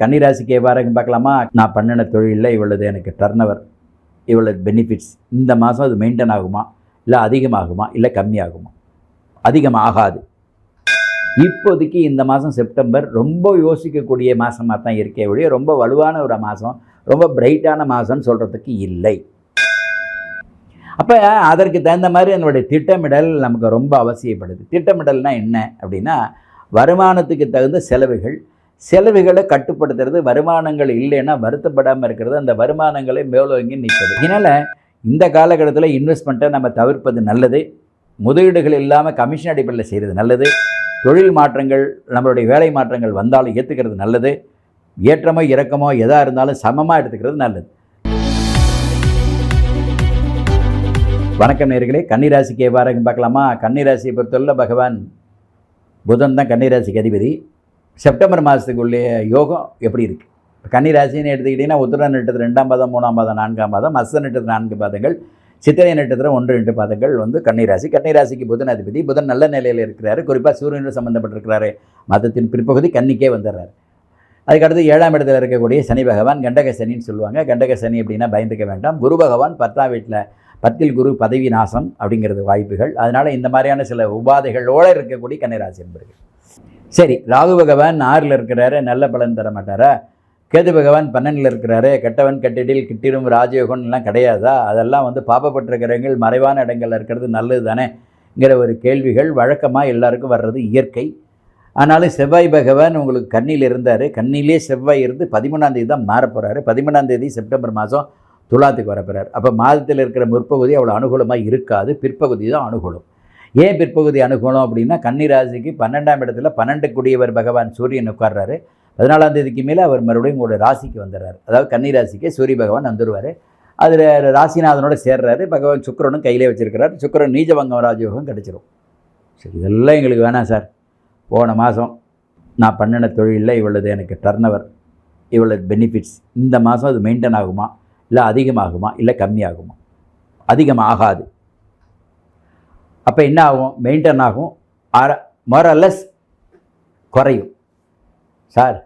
கன்னிராசிக்கு எவ்வாறு பார்க்கலாமா? நான் பண்ணின தொழிலில் இவ்வளவு எனக்கு டர்னவர் இவ்வளவு பெனிஃபிட்ஸ் இந்த மாதம் அது மெயின்டைன் ஆகுமா? இல்லை அதிகமாகுமா? இல்லை கம்மியாகுமா? அதிகமாகாது. இப்போதைக்கு இந்த மாதம் செப்டம்பர் ரொம்ப யோசிக்கக்கூடிய மாதமாக தான் இருக்கே ஒழிய ரொம்ப வலுவான ஒரு மாதம் ரொம்ப பிரைட்டான மாதம்னு சொல்கிறதுக்கு இல்லை. அப்போ அதற்கு தகுந்த மாதிரி என்னுடைய திட்டமிடல் நமக்கு ரொம்ப அவசியப்படுது. திட்டமிடல்னால் என்ன அப்படின்னா வருமானத்துக்கு தகுந்த செலவுகள் செலவுகளை கட்டுப்படுத்துறது வருமானங்கள் இல்லைன்னா வருத்தப்படாமல் இருக்கிறது அந்த வருமானங்களை மேலோங்கி நிற்கிறது. இதனால் இந்த காலகட்டத்தில் இன்வெஸ்ட்மெண்ட்டை நம்ம தவிர்ப்பது நல்லது. முதலீடுகள் இல்லாமல் கமிஷன் அடிப்படையில் செய்கிறது நல்லது. தொழில் மாற்றங்கள் நம்மளுடைய வேலை மாற்றங்கள் வந்தாலும் ஏற்றுக்கிறது நல்லது. ஏற்றமோ இறக்கமோ எதாக இருந்தாலும் சமமாக எடுத்துக்கிறது நல்லது. வணக்கம் நேர்களே. கன்னிராசிக்கு எவ்வாறு பார்க்கலாமா? கன்னிராசியை பொறுத்தவரை பகவான் புதன் தான் கன்னிராசிக்கு அதிபதி. செப்டம்பர் மாதத்துக்குள்ளே யோகம் எப்படி இருக்குது இப்போ கன்னிராசின்னு எடுத்துக்கிட்டிங்கன்னா உத்திர நட்சத்திரம் ரெண்டாம் பாதம் மூணாம் பாதம் நான்காம் பாதம் மச நட்சத்திரம் நான்கு பாதங்கள் சித்திரை நட்சத்திரம் ஒன்று ரெண்டு பாதங்கள் வந்து கன்னிராசி கன்னிராசிக்கு புதன் அதிபதி. புதன் நல்ல நிலையில் இருக்கிறாரு. குறிப்பாக சூரியனோடு சம்மந்தப்பட்டிருக்கிறாரு மதத்தின் பிற்பகுதி கன்னிக்கே வந்துடுறாரு. அதுக்கடுத்து ஏழாம் இடத்துல இருக்கக்கூடிய சனி பகவான் கண்டக சனின்னு சொல்லுவாங்க. கண்டக சனி அப்படின்னா பயந்துக்க வேண்டாம். குரு பகவான் பத்தாம் வீட்டில் பத்தில் குரு பதவி நாசம் அப்படிங்கிறது வாய்ப்புகள். அதனால் இந்த மாதிரியான சில உபாதைகளோடு இருக்கக்கூடிய கன்னிராசி என்பர்கள். சரி ராகு பகவான் ஆறில் இருக்கிறாரு நல்ல பலன் தர மாட்டாரா? கேது பகவான் பன்னெண்டில் இருக்கிறாரு கெட்டவன் கட்டிடில் கிட்டிடும் ராஜயோகம்லாம் கிடையாதா? அதெல்லாம் வந்து பாப்பப்பட்டிருக்கிறவங்கள் மறைவான இடங்களில் இருக்கிறது நல்லது தானேங்கிற ஒரு கேள்விகள் வழக்கமாக எல்லாருக்கும் வர்றது இயற்கை. ஆனாலும் செவ்வாய் பகவான் உங்களுக்கு கண்ணியில் இருந்தார். கண்ணிலே செவ்வாய் இருந்து பதிமூணாந்தேதி தான் மாறப்போகிறாரு பதிமூணாந்தேதி செப்டம்பர் மாதம் துலாத்துக்கு வரப்போகிறார் அப்போ மாதத்தில் இருக்கிற முற்பகுதி அவ்வளோ அனுகூலமாக இருக்காது. பிற்பகுதி தான் அனுகூலம். ஏன் பிற்பகுதி அனுகூலம் அப்படின்னா கன்னிராசிக்கு பன்னெண்டாம் இடத்துல பன்னெண்டு குடியவர் பகவான் சூரியன் உட்கார்றாரு. பதினாலாம் தேதிக்கு மேலே அவர் மறுபடியும் உங்களோட ராசிக்கு வந்துடுறாரு. அதாவது கன்னிராசிக்கு சூரிய பகவான் வந்துடுவார் அதில் ராசிநாதனோட சேர்றாரு. பகவான் சுக்கரனும் கையிலே வச்சிருக்கிறார். சுக்கரன் நீஜபங்கம் ராஜயோகம் கிடச்சிரும். சரி இதெல்லாம் எங்களுக்கு வேணாம் சார். போன மாதம் நான் பண்ணின தொழிலில் இவ்வளவு எனக்கு டர்னவர் இவ்வளவு பெனிஃபிட்ஸ் இந்த மாதம் அது மெயின்டைன் ஆகுமா? இல்லை அதிகமாகுமா? இல்லை கம்மியாகுமா? அதிகமாகாது அப்போ என்ன ஆகும்? மெயின்டைன் ஆகும். அர மொரலஸ் குறையும். சார்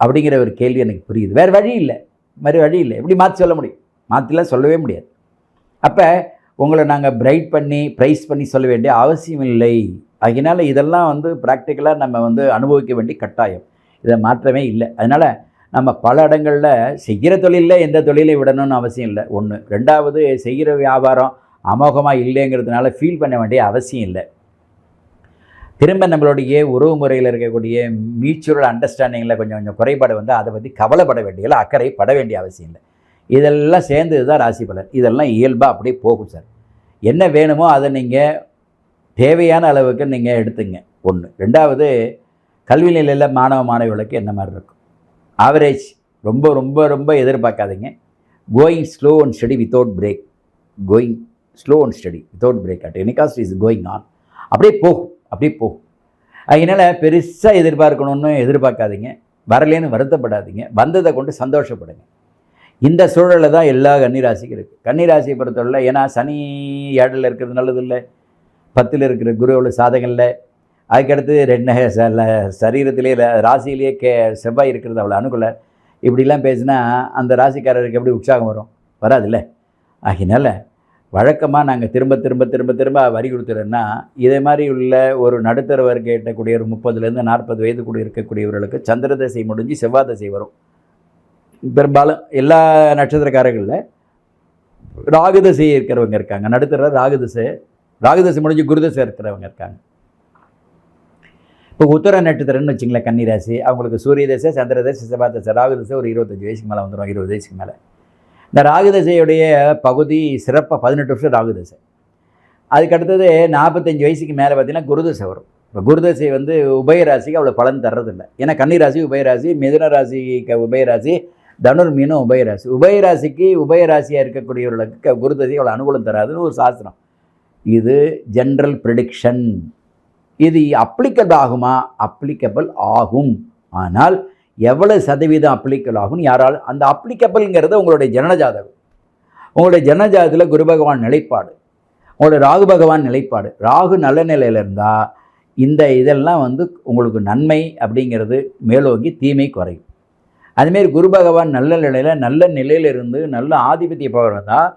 அப்படிங்கிற ஒரு கேள்வி எனக்கு புரியுது. வேறு வழி இல்லை. வேறு வழி இல்லை. எப்படி மாற்றி சொல்ல முடியும்? மாற்றிலாம் சொல்லவே முடியாது. அப்போ உங்களை நாங்கள் பிரைட் பண்ணி ப்ரைஸ் பண்ணி சொல்ல வேண்டிய அவசியம் இல்லை. அதனால் இதெல்லாம் வந்து ப்ராக்டிக்கலாக நம்ம வந்து அனுபவிக்க வேண்டிய கட்டாயம். இதை மாற்றமே இல்லை. அதனால் நம்ம பல இடங்களில் செய்கிற தொழிலில் எந்த தொழிலை விடணும்னு அவசியம் இல்லை. ஒன்று ரெண்டாவது செய்கிற வியாபாரம் அமோகமாக இல்லைங்கிறதுனால ஃபீல் பண்ண வேண்டிய அவசியம் இல்லை. திரும்ப நம்மளுடைய உறவு முறையில் இருக்கக்கூடிய மியூச்சுவல் அண்டர்ஸ்டாண்டிங்கில் கொஞ்சம் கொஞ்சம் குறைபாடு வந்து அதை பற்றி கவலைப்பட வேண்டிய அக்கறை பட வேண்டிய அவசியம் இல்லை. இதெல்லாம் சேர்ந்தது தான் ராசி பலன். இதெல்லாம் இயல்பாக அப்படியே போகும் சார். என்ன வேணுமோ அதை நீங்கள் தேவையான அளவுக்கு நீங்கள் எடுத்துங்க. ஒன்று ரெண்டாவது கல்வி நிலையில் மாணவ மாணவிகளுக்கு என்ன மாதிரி இருக்கும்? ஆவரேஜ் ரொம்ப ரொம்ப ரொம்ப எதிர்பார்க்காதீங்க. Going slow and study without break going slow and study without break at any is going on அப்படியே போகும் அப்படியே போகும் அதனால் பெருசாக எதிர்பார்க்கணும்னு எதிர்பார்க்காதீங்க. வரலேன்னு வருத்தப்படாதீங்க. வந்ததை கொண்டு சந்தோஷப்படுங்க. இந்த சூழலில் தான் எல்லா கன்னிராசிக்கும் இருக்குது கன்னிராசியை பொறுத்தவரை ஏன்னா சனி ஏழில் இருக்கிறது நல்லது இல்லை பத்தில் இருக்கிற குருவில் சாதகம் இல்லை. அதுக்கடுத்து ரெண்டு சரீரத்திலே ர- ராசியிலேயே கே செவ்வாய் இருக்கிறது அவ்வளோ அனுகூல. இப்படிலாம் பேசினா அந்த ராசிக்காரருக்கு எப்படி உற்சாகம் வரும்? வராதுல்ல. ஆகினால வழக்கமாக நாங்கள் திரும்ப திரும்ப திரும்ப திரும்ப வரி கொடுத்துறோன்னா இதே மாதிரி உள்ள ஒரு நடுத்தர வர்க்க எட்டக்கூடிய ஒரு முப்பதுலேருந்து நாற்பது வயது கூட இருக்கக்கூடியவர்களுக்கு சந்திர தசை முடிஞ்சு செவ்வாய் தசை வரும். பெரும்பாலும் எல்லா நட்சத்திரக்காரர்களில் ராகுதசை இருக்கிறவங்க இருக்காங்க. நடுத்தர ராகுதசை ராகுதசை முடிஞ்சு குருதசை இருக்கிறவங்க இருக்காங்க. இப்போ உத்தர நட்சத்திரம்னு வச்சுங்களேன் கன்னிராசி. அவங்களுக்கு சூரிய தசை சந்திர தசை செவ்வாய் தசை ராகு தசை ஒரு இருபத்தஞ்சு வயசுக்கு மேலே வந்துடும் இருபது வயசுக்கு மேலே. இந்த ராகுதசையுடைய பகுதி சிறப்பாக பதினெட்டு வருஷம் ராகுதசை. அதுக்கடுத்தது அதுக்கு அடுத்தது நாற்பத்தஞ்சு வயசுக்கு மேலே பார்த்தீங்கன்னா குருதசை வரும். இப்போ குருதசை வந்து உபயராசிக்கு அவ்வளோ பலன் தர்றதில்லை. ஏன்னா கன்னிராசி உபயராசி மிதுன ராசிக்கு உபயராசி தனுர் மீனும் உபயராசி உபயராசிக்கு உபயராசியாக இருக்கக்கூடியவர்களுக்கு க- குருதசை அவ்வளோ அனுகூலம் தராதுன்னு ஒரு சாஸ்திரம். இது ஜென்ரல் ப்ரிடிக்ஷன் இது அப்ளிகபிள் ஆகுமா? அப்ளிகபிள் ஆகும். ஆனால் எவ்வளவு சதவீதம் அப்ளிக்கல் ஆகும்னு யாராலும் அந்த அப்ளிக்கபிள்ங்கிறது உங்களுடைய ஜனனஜாதகம் உங்களுடைய ஜனஜாதத்தில் குரு பகவான் நிலைப்பாடு. உங்களுடைய ராகு பகவான் நிலைப்பாடு. ராகு நல்ல நிலையில் இருந்தால் இந்த இதெல்லாம் வந்து உங்களுக்கு நன்மை அப்படிங்கிறது மேலோங்கி தீமை குறையும். அதுமாரி குரு பகவான் நல்ல நிலையில் நல்ல நிலையில் இருந்து நல்ல ஆதிபத்திய பவர் இருந்தால்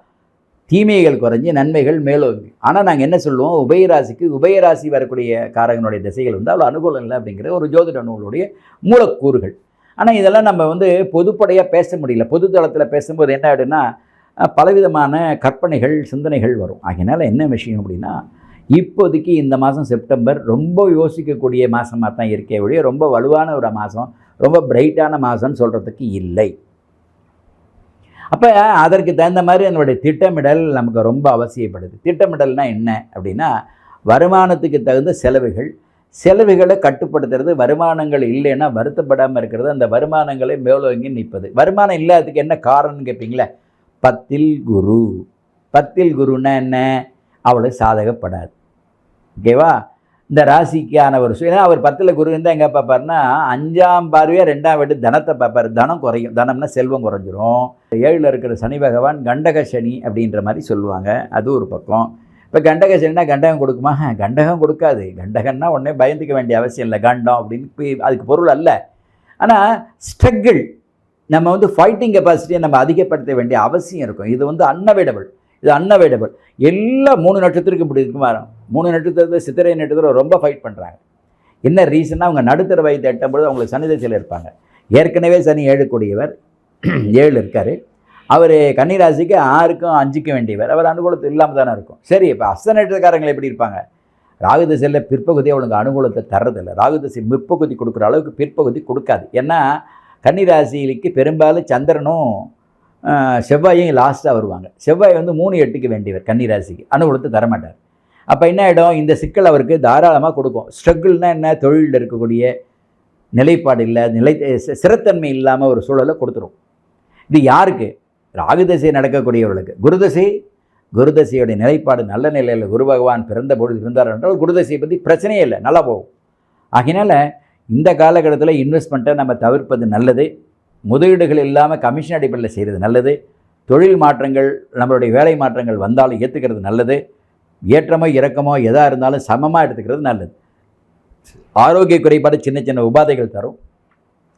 தீமைகள் குறைஞ்சி நன்மைகள் மேலோங்கி. ஆனால் நாங்கள் என்ன சொல்லுவோம்? உபயராசிக்கு உபயராசி வரக்கூடிய காரகனுடைய திசைகள் வந்து அவ்வளோ அனுகூலம் இல்லை அப்படிங்கிற ஒரு ஜோதிட நூலுடைய மூலக்கூறுகள். ஆனால் இதெல்லாம் நம்ம வந்து பொதுப்படையாக பேச முடியல. பொது தளத்தில் பேசும்போது என்ன ஆகிடுன்னா பலவிதமான கற்பனைகள் சிந்தனைகள் வரும். அதனால் என்ன விஷயம் அப்படின்னா இப்போதைக்கு இந்த மாதம் செப்டம்பர் ரொம்ப யோசிக்கக்கூடிய மாதமாக தான் இருக்கே ஒழிய ரொம்ப வலுவான ஒரு மாதம் ரொம்ப பிரைட்டான மாதம்னு சொல்கிறதுக்கு இல்லை. அப்போ அதற்கு தகுந்த மாதிரி என்னுடைய திட்டமிடல் நமக்கு ரொம்ப அவசியப்படுது. திட்டமிடல்னால் என்ன அப்படின்னா வருமானத்துக்கு தகுந்த செலவுகள் செலவுகளை கட்டுப்படுத்துறது வருமானங்கள் இல்லைன்னா வருத்தப்படாமல் இருக்கிறது. அந்த வருமானங்களை மேலோங்கி நிற்பது. வருமானம் இல்லாததுக்கு என்ன காரணம்னு கேட்பீங்களே பத்தில் குரு. பத்தில் குருன்னா என்ன? அவளுக்கு சாதகப்படாது. ஓகேவா இந்த ராசிக்கான ஒரு ஏன்னா அவர் பத்தில் குரு இருந்தால் எங்கே பார்ப்பாருன்னா அஞ்சாம் பார்வையாக ரெண்டாம் வீடு தனத்தை பார்ப்பார். தனம் குறையும். தனம்னா செல்வம் குறைஞ்சிரும். ஏழில் இருக்கிற சனி பகவான் கண்டக சனி அப்படின்ற மாதிரி சொல்லுவாங்க. அது ஒரு பக்கம். இப்போ கண்டக சனினா கண்டகம் கொடுக்குமா? கண்டகம் கொடுக்காது. கண்டகம்னா உடனே பயந்துக்க வேண்டிய அவசியம் இல்லை. கண்டம் அப்படின்னு போய் அதுக்கு பொருள் அல்ல. ஆனால் ஸ்ட்ரகிள் நம்ம வந்து ஃபைட்டிங் கெப்பாசிட்டியை நம்ம அதிகப்படுத்த வேண்டிய அவசியம் இருக்கும். இது வந்து அன்அவைடபிள் இது அன்அவைடபிள் எல்லா மூணு நட்சத்திரத்துக்கும் இப்படி இருக்குமா? மூணு நட்சத்திரத்தில் சித்திரை நட்சத்திரம் ரொம்ப ஃபைட் பண்ணுறாங்க என்ன ரீசனாக அவங்க நடுத்தர வயதை எட்டும்பொழுது அவங்களுக்கு சனி திசையில் இருப்பாங்க. ஏற்கனவே சனி ஏழு கூடியவர். ஏழு இருக்கார். அவர் கன்னிராசிக்கு ஆறுக்கும் அஞ்சுக்கும் வேண்டியவர். அவர் அனுகூலத்தை இல்லாமல் தானே இருக்கும். சரி இப்போ அஸ்த நட்சத்திரக்காரங்கள் எப்படி இருப்பாங்க? ராகு திசையில் பிற்பகுதி அவளுக்கு அனுகூலத்தை தர்றதில்லை. ராகு திசை முற்பகுதி கொடுக்குற அளவுக்கு பிற்பகுதி கொடுக்காது. ஏன்னா கன்னிராசிக்கு பெரும்பாலும் சந்திரனும் செவ்வாயும் லாஸ்ட்டாக வருவாங்க. செவ்வாய் வந்து மூணு எட்டுக்கு வேண்டியவர் கன்னிராசிக்கு. அனுகூலத்தை தரமாட்டார். அப்போ என்ன ஆகிடும் இந்த சிக்கல் அவருக்கு தாராளமாக கொடுக்கும். ஸ்ட்ரகிள்னா என்ன? தொழிலில் இருக்கக்கூடிய நிலைப்பாடு இல்லை நிலை சி- ஸ்திரத்தன்மை இல்லாமல் ஒரு சூழலை கொடுத்துரும். இது யாருக்கு? ராகுதசை நடக்கக்கூடியவர்களுக்கு. குருதசை குருதசையுடைய நிலைப்பாடு நல்ல நிலையில் குரு பகவான் பிறந்த பொழுது இருந்தார் என்றால் குருதசையை பற்றி பிரச்சனையே இல்லை நல்லா போகும். ஆகினால இந்த காலகட்டத்தில் இன்வெஸ்ட்மெண்ட்டை நம்ம தவிர்ப்பது நல்லது. முதலீடுகள் இல்லாமல் கமிஷன் அடிப்படையில் செய்கிறது நல்லது. தொழில் மாற்றங்கள் நம்மளுடைய வேலை மாற்றங்கள் வந்தாலும் ஏற்றுக்கிறது நல்லது. ஏற்றமோ இறக்கமோ எதாக இருந்தாலும் சமமாக எடுத்துக்கிறது நல்லது. ஆரோக்கிய குறைபாடு சின்ன சின்ன உபாதைகள் தரும்.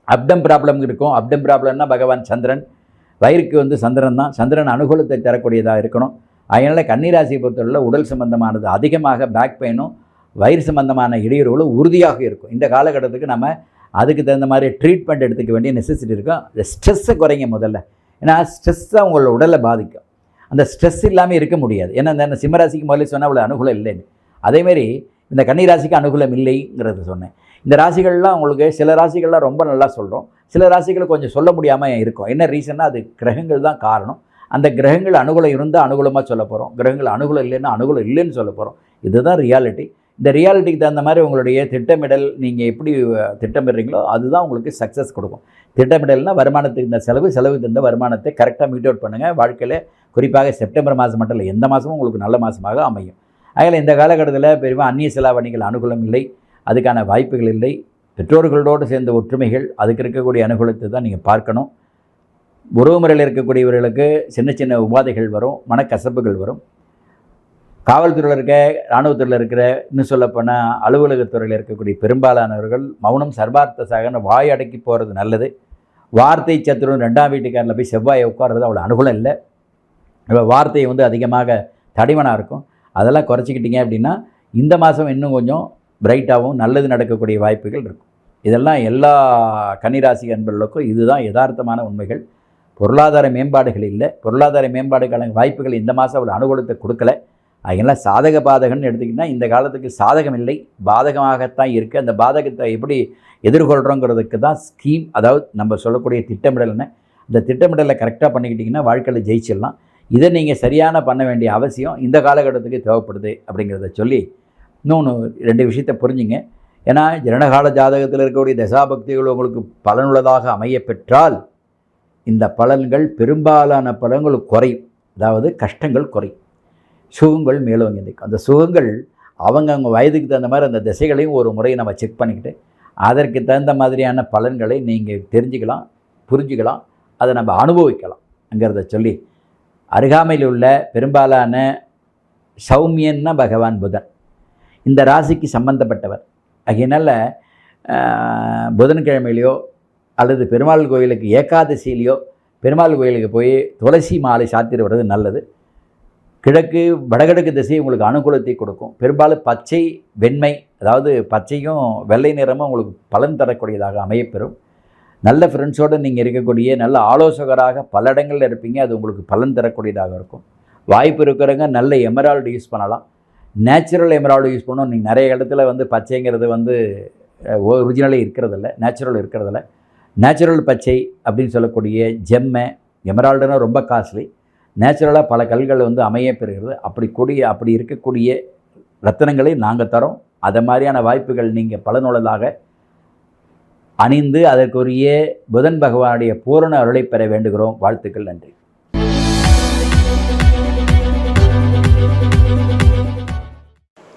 அப்டம் ப்ராப்ளம் இருக்கும். அப்டம் ப்ராப்ளம்னா பகவான் சந்திரன். வயிறுக்கு வந்து சந்திரன் தான் சந்திரன் அனுகூலத்தை தரக்கூடியதாக இருக்கணும். அதனால் கன்னிராசியை பொறுத்தவரையில் உடல் சம்பந்தமானது அதிகமாக பேக் பெயினும் வயிறு சம்பந்தமான இடையூறுகளும் உறுதியாக இருக்கும். இந்த காலகட்டத்துக்கு நம்ம அதுக்கு தகுந்த மாதிரி ட்ரீட்மெண்ட் எடுத்துக்க வேண்டிய நெசசிட்டி இருக்கும். ஸ்ட்ரெஸ்ஸை குறைங்க முதல்ல. ஏன்னா ஸ்ட்ரெஸ்ஸை உங்களோட உடலை பாதிக்கும். அந்த ஸ்ட்ரெஸ் இல்லாமல் இருக்க முடியாது. ஏன்னா இந்த சிம்மராசிக்கு முதல்ல சொன்னால் அவ்வளோ அனுகூலம் இல்லைன்னு. அதேமாரி இந்த கன்னிராசிக்கு அனுகூலம் இல்லைங்கிறத சொன்னேன். இந்த ராசிகள்லாம் உங்களுக்கு சில ராசிகள்லாம் ரொம்ப நல்லா சொல்கிறோம் சில ராசிகளை கொஞ்சம் சொல்ல முடியாமல் இருக்கும். என்ன ரீசன்னா அது கிரகங்கள் தான் காரணம். அந்த கிரகங்கள் அனுகூலம் இருந்தால் அனுகூலமாக சொல்ல போகிறோம் கிரகங்கள் அனுகூலம் இல்லைன்னா அனுகூலம் இல்லைன்னு சொல்ல போகிறோம் இதுதான் ரியாலிட்டி இந்த ரியாலிட்டிக்கு தகுந்த மாதிரி உங்களுடைய திட்டமிடல் நீங்கள் எப்படி திட்டமிடுறீங்களோ அதுதான் உங்களுக்கு சக்ஸஸ் கொடுக்கும். திட்டமிடல்னால் வருமானத்துக்கு இந்த செலவு செலவு தகுந்த வருமானத்தை கரெக்டாக மீட் அவுட் பண்ணுங்கள் வாழ்க்கையில் குறிப்பாக செப்டம்பர் மாதம் மட்டும் இல்லை எந்த மாதமும் உங்களுக்கு நல்ல மாதமாக அமையும். அதில் இந்த காலகட்டத்தில் பெரும்பாலும் அந்நிய செலாவணிகள் அனுகூலம் இல்லை. அதுக்கான வாய்ப்புகள் இல்லை. பெற்றோர்களோடு சேர்ந்த ஒற்றுமைகள் அதுக்கு இருக்கக்கூடிய அனுகூலத்தை தான் நீங்கள் பார்க்கணும். உறவுமுறையில் இருக்கக்கூடியவர்களுக்கு சின்ன சின்ன உபாதைகள் வரும் மனக்கசப்புகள் வரும். காவல்துறையில் இருக்க இராணுவத்துறையில் இருக்கிற இன்னும் சொல்லப்போனால் அலுவலகத்துறையில் இருக்கக்கூடிய பெரும்பாலானவர்கள் மௌனம் சர்வார்த்த சாகன வாய் அடக்கி போகிறது நல்லது. வார்த்தை சத்துருவன் ரெண்டாம் வீட்டுக்காரில் போய் செவ்வாயை உட்கார்றது அவ்வளோ அனுகூலம் இல்லை. இப்போ வார்த்தை வந்து அதிகமாக தடிமனாக இருக்கும். அதெல்லாம் குறைச்சிக்கிட்டீங்க அப்படின்னா இந்த மாதம் இன்னும் கொஞ்சம் பிரைட்டாகவும் நல்லது நடக்கக்கூடிய வாய்ப்புகள் இருக்கும். இதெல்லாம் எல்லா கன்னிராசி அன்பர்களுக்கும் இதுதான் யதார்த்தமான உண்மைகள். பொருளாதார மேம்பாடுகள் இல்லை. பொருளாதார மேம்பாடுக்கான வாய்ப்புகள் இந்த மாதம் அவ்வளோ அனுகூலத்தை கொடுக்கல. அதெல்லாம் சாதக பாதகம்னு எடுத்துக்கிட்டால் இந்த காலத்துக்கு சாதகம் இல்லை. பாதகமாகத்தான் இருக்குது அந்த பாதகத்தை எப்படி எதிர்கொள்கிறோங்கிறதுக்கு தான் ஸ்கீம் அதாவது நம்ம சொல்லக்கூடிய திட்டமிடல்னு இந்த திட்டமிடலை கரெக்டாக பண்ணிக்கிட்டிங்கன்னா வாழ்க்கையில் ஜெயிச்சிடலாம். இதை நீங்கள் சரியான பண்ண வேண்டிய அவசியம் இந்த காலகட்டத்துக்கு தேவைப்படுது அப்படிங்கிறத சொல்லி இன்னொன்று ரெண்டு விஷயத்தை புரிஞ்சுங்க. ஏன்னா ஜனனகால ஜாதகத்தில் இருக்கக்கூடிய தசாபக்திகள் உங்களுக்கு பலனுள்ளதாக அமைய பெற்றால் இந்த பலன்கள் பெரும்பாலான பலன்கள் குறையும். அதாவது கஷ்டங்கள் குறையும். சுகங்கள் மேலோங்கி நிற்கும். அந்த சுகங்கள் அவங்க அவங்க வயதுக்கு தகுந்த மாதிரி அந்த திசைகளையும் ஒரு முறை நம்ம செக் பண்ணிக்கிட்டு அதற்கு தகுந்த மாதிரியான பலன்களை நீங்கள் தெரிஞ்சுக்கலாம் புரிஞ்சுக்கலாம் அதை நம்ம அனுபவிக்கலாம் அங்கிறத சொல்லி. அருகாமையில் உள்ள பெரும்பாலான சௌமியன்னா பகவான் புதன். இந்த ராசிக்கு சம்பந்தப்பட்டவர். அதனால் புதன்கிழமையிலையோ அல்லது பெருமாள் கோயிலுக்கு ஏகாதசியிலையோ பெருமாள் கோயிலுக்கு போய் துளசி மாலை சாத்திட்டு வர்றது நல்லது. கிழக்கு வடகிழக்கு திசை உங்களுக்கு அனுகூலத்தை கொடுக்கும். பெரும்பாலும் பச்சை வெண்மை அதாவது பச்சையும் வெள்ளை நிறமும் உங்களுக்கு பலன் தரக்கூடியதாக அமையப்பெறும். நல்ல ஃப்ரெண்ட்ஸோடு நீங்கள் இருக்கக்கூடிய நல்ல ஆலோசகராக பல இடங்களில் இருப்பீங்க அது உங்களுக்கு பலன் தரக்கூடியதாக இருக்கும். வாய்ப்பு இருக்கிறவங்க நல்ல எமரால்டு யூஸ் பண்ணலாம். நேச்சுரல் எமரால்டு யூஸ் பண்ணோம் நீங்கள் நிறைய இடத்துல வந்து பச்சைங்கிறது வந்து ஒரிஜினலே இருக்கிறதில்ல. நேச்சுரல் இருக்கிறதில்ல. நேச்சுரல் பச்சை அப்படின்னு சொல்லக்கூடிய ஜெம்மை எமரால்டுனா ரொம்ப காஸ்ட்லி நேச்சுரலாக பல கல்கள் வந்து அமைய பெறுகிறது. அப்படி கூடிய அப்படி இருக்கக்கூடிய ரத்தினங்களை நாங்கள் தரோம். அதை மாதிரியான வாய்ப்புகள் நீங்கள் பலனுள்ளதாக அணிந்து அதற்குரிய புதன் பகவானுடைய பூரண அருளை பெற வேண்டுகிறோம். வாழ்த்துக்கள் நன்றி.